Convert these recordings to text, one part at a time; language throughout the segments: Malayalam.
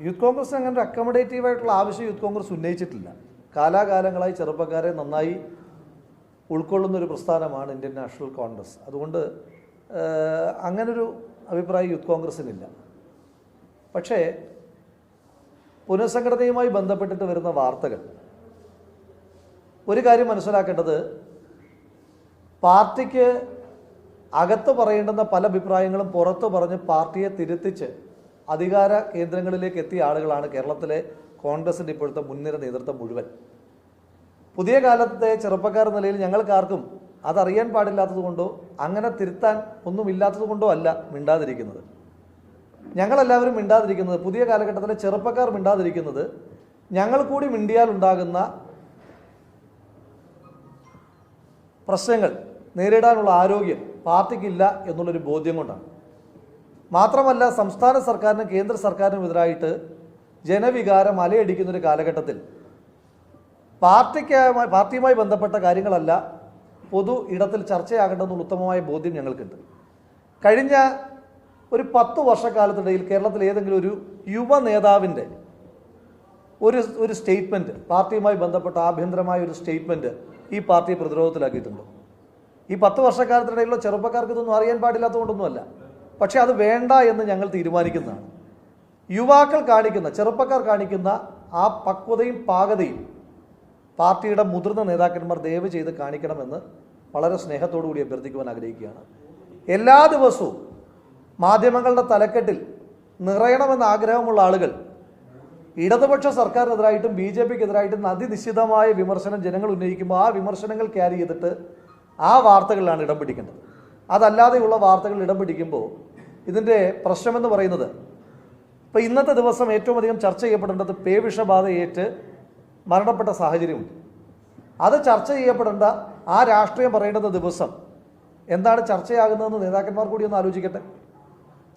യൂത്ത് കോൺഗ്രസ് അങ്ങനെ ഒരു അക്കോമഡേറ്റീവ് ആയിട്ടുള്ള ആവശ്യം യൂത്ത് കോൺഗ്രസ് ഉന്നയിച്ചിട്ടില്ല. കാലാകാലങ്ങളായി ചെറുപ്പക്കാരെ നന്നായി ഉൾക്കൊള്ളുന്ന ഒരു പ്രസ്ഥാനമാണ് ഇന്ത്യൻ നാഷണൽ കോൺഗ്രസ്. അതുകൊണ്ട് അങ്ങനൊരു അഭിപ്രായം യൂത്ത് കോൺഗ്രസിനില്ല. പക്ഷേ പുനഃസംഘടനയുമായി ബന്ധപ്പെട്ടിട്ട് വരുന്ന വാർത്തകൾ. ഒരു കാര്യം മനസ്സിലാക്കേണ്ടത് പാർട്ടിക്ക് അകത്ത് പറയേണ്ടുന്ന പല അഭിപ്രായങ്ങളും പുറത്ത് പറഞ്ഞ് പാർട്ടിയെ തിരുത്തിച്ച് അധികാര കേന്ദ്രങ്ങളിലേക്ക് എത്തിയ ആളുകളാണ് കേരളത്തിലെ കോൺഗ്രസിന്റെ ഇപ്പോഴത്തെ മുൻനിര നേതൃത്വം മുഴുവൻ. പുതിയ കാലത്തെ ചെറുപ്പക്കാർ നിലയിൽ ഞങ്ങൾക്കാർക്കും അതറിയാൻ പാടില്ലാത്തതുകൊണ്ടോ അങ്ങനെ തിരുത്താൻ ഒന്നുമില്ലാത്തതുകൊണ്ടോ അല്ല മിണ്ടാതിരിക്കുന്നത്. ഞങ്ങളെല്ലാവരും മിണ്ടാതിരിക്കുന്നത് പുതിയ കാലഘട്ടത്തിലെ ചെറുപ്പക്കാർ മിണ്ടാതിരിക്കുന്നത് ഞങ്ങൾ കൂടി മിണ്ടിയാൽ ഉണ്ടാകുന്ന പ്രശ്നങ്ങൾ നേരിടാനുള്ള ആരോഗ്യം പാർട്ടിക്കില്ല എന്നുള്ളൊരു ബോധ്യം കൊണ്ടാണ്. മാത്രമല്ല സംസ്ഥാന സർക്കാരിനും കേന്ദ്ര സർക്കാരിനും എതിരായിട്ട് ജനവികാരം അലയടിക്കുന്ന ഒരു കാലഘട്ടത്തിൽ പാർട്ടിക്ക് പാർട്ടിയുമായി ബന്ധപ്പെട്ട കാര്യങ്ങളല്ല പൊതു ഇടത്തിൽ ചർച്ചയാകേണ്ടതെന്നുള്ള ഉത്തമമായ ബോധ്യം ഞങ്ങൾക്കുണ്ട്. കഴിഞ്ഞ ഒരു പത്ത് വർഷക്കാലത്തിനിടയിൽ കേരളത്തിൽ ഏതെങ്കിലും ഒരു യുവ നേതാവിന്റെ ഒരു ഒരു സ്റ്റേറ്റ്മെന്റ് പാർട്ടിയുമായി ബന്ധപ്പെട്ട ആഭ്യന്തരമായ ഒരു സ്റ്റേറ്റ്മെന്റ് ഈ പാർട്ടിയെ പ്രതിരോധത്തിലാക്കിയിട്ടുണ്ടോ? ഈ പത്ത് വർഷക്കാലത്തിനിടയിലുള്ള ചെറുപ്പക്കാർക്ക് ഇതൊന്നും അറിയാൻ പാടില്ലാത്തതുകൊണ്ടൊന്നുമല്ല. പക്ഷേ അത് വേണ്ട എന്ന് ഞങ്ങൾ തീരുമാനിക്കുന്നതാണ്. യുവാക്കൾ കാണിക്കുന്ന ചെറുപ്പക്കാർ കാണിക്കുന്ന ആ പക്വതയും പാകതയും പാർട്ടിയുടെ മുതിർന്ന നേതാക്കന്മാർ ദയവ് ചെയ്ത് കാണിക്കണമെന്ന് വളരെ സ്നേഹത്തോടു കൂടി അഭ്യർത്ഥിക്കുവാൻ ആഗ്രഹിക്കുകയാണ്. എല്ലാ ദിവസവും മാധ്യമങ്ങളുടെ തലക്കെട്ടിൽ നിറയണമെന്ന ആഗ്രഹമുള്ള ആളുകൾ ഇടതുപക്ഷ സർക്കാരിനെതിരായിട്ടും ബി ജെ പിക്കെതിരായിട്ടും അതിനിശ്ചിതമായ വിമർശനം ജനങ്ങൾ ഉന്നയിക്കുമ്പോൾ ആ വിമർശനങ്ങൾ ക്യാരി ചെയ്തിട്ട് ആ വാർത്തകളിലാണ് ഇടം പിടിക്കേണ്ടത്. അതല്ലാതെയുള്ള വാർത്തകൾ ഇടം പിടിക്കുമ്പോൾ ഇതിന്റെ പ്രശ്നമെന്ന് പറയുന്നത് ഇപ്പോൾ ഇന്നത്തെ ദിവസം ഏറ്റവും അധികം ചർച്ച ചെയ്യപ്പെടേണ്ടത് പേവിഷബാധ ഏറ്റ് മരണപ്പെട്ട സാഹചര്യമുണ്ട്. അത് ചർച്ച ചെയ്യപ്പെടേണ്ട ആ രാഷ്ട്രീയം പറയേണ്ടുന്ന ദിവസം എന്താണ് ചർച്ചയാകുന്നതെന്ന് നേതാക്കന്മാർ കൂടി ഒന്ന് ആലോചിക്കട്ടെ.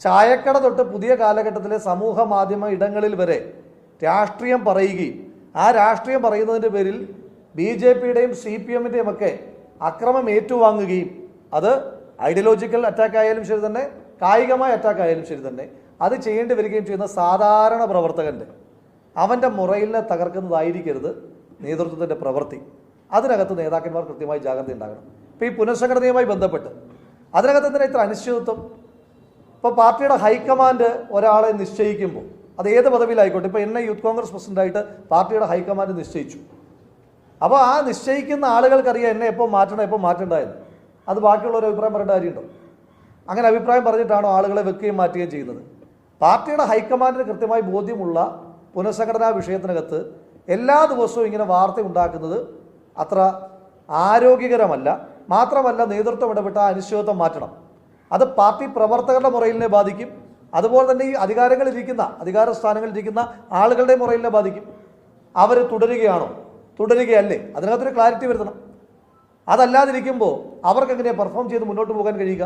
ചായക്കട തൊട്ട് പുതിയ കാലഘട്ടത്തിലെ സമൂഹ മാധ്യമ ഇടങ്ങളിൽ വരെ രാഷ്ട്രീയം പറയുകയും ആ രാഷ്ട്രീയം പറയുന്നതിന്റെ പേരിൽ ബി ജെ പിയുടെയും സി പി എമ്മിന്റെയും ഒക്കെ അക്രമം ഏറ്റുവാങ്ങുകയും അത് ഐഡിയോളജിക്കൽ അറ്റാക്ക് ആയാലും ശരി തന്നെ കായികമായ അറ്റാക്ക് ആയാലും ശരി തന്നെ അത് ചെയ്യേണ്ടി വരികയും ചെയ്യുന്ന സാധാരണ പ്രവർത്തകന്റെ അവന്റെ മുറയിലിനെ തകർക്കുന്നതായിരിക്കരുത് നേതൃത്വത്തിന്റെ പ്രവൃത്തി. അതിനകത്ത് നേതാക്കന്മാർ കൃത്യമായി ജാഗ്രത ഉണ്ടാകണം. ഇപ്പോൾ ഈ പുനഃസംഘടനയുമായി ബന്ധപ്പെട്ട് അതിനകത്ത് എന്തിനാ ഇത്ര അനിശ്ചിതത്വം? ഇപ്പോൾ പാർട്ടിയുടെ ഹൈക്കമാൻഡ് ഒരാളെ നിശ്ചയിക്കുമ്പോൾ അത് ഏത് പദവിയിലായിക്കോട്ടെ ഇപ്പോൾ എന്നെ യൂത്ത് കോൺഗ്രസ് പ്രസിഡന്റായിട്ട് പാർട്ടിയുടെ ഹൈക്കമാൻഡ് നിശ്ചയിച്ചു. അപ്പോൾ ആ നിശ്ചയിക്കുന്ന ആളുകൾക്കറിയാം എന്നെ എപ്പോൾ മാറ്റണം എപ്പോൾ മാറ്റണ്ടായെന്ന്. അത് ബാക്കിയുള്ളവർ അഭിപ്രായം പറയേണ്ട കാര്യമുണ്ടോ? അങ്ങനെ അഭിപ്രായം പറഞ്ഞിട്ടാണോ ആളുകളെ വെക്കുകയും മാറ്റുകയും ചെയ്യുന്നത്? പാർട്ടിയുടെ ഹൈക്കമാൻഡിന് കൃത്യമായി ബോധ്യമുള്ള പുനഃസംഘടനാ വിഷയത്തിനകത്ത് എല്ലാ ദിവസവും ഇങ്ങനെ വാർത്ത ഉണ്ടാക്കുന്നത് അത്ര ആരോഗ്യകരമല്ല. മാത്രമല്ല നേതൃത്വം ഇടപെട്ട അനിശ്ചിതത്വം മാറ്റണം. അത് പാർട്ടി പ്രവർത്തകരുടെ മുറയിലിനെ ബാധിക്കും. അതുപോലെ തന്നെ ഈ അധികാരങ്ങളിരിക്കുന്ന അധികാര സ്ഥാനങ്ങളിലിരിക്കുന്ന ആളുകളുടെ മുറയിലിനെ ബാധിക്കും. അവർ തുടരുകയാണോ? തുടരുകയല്ലേ? അതിനകത്തൊരു ക്ലാരിറ്റി വരുത്തണം. അതല്ലാതിരിക്കുമ്പോൾ അവർക്ക് എങ്ങനെയാണ് പെർഫോം ചെയ്ത് മുന്നോട്ട് പോകാൻ കഴിയുക?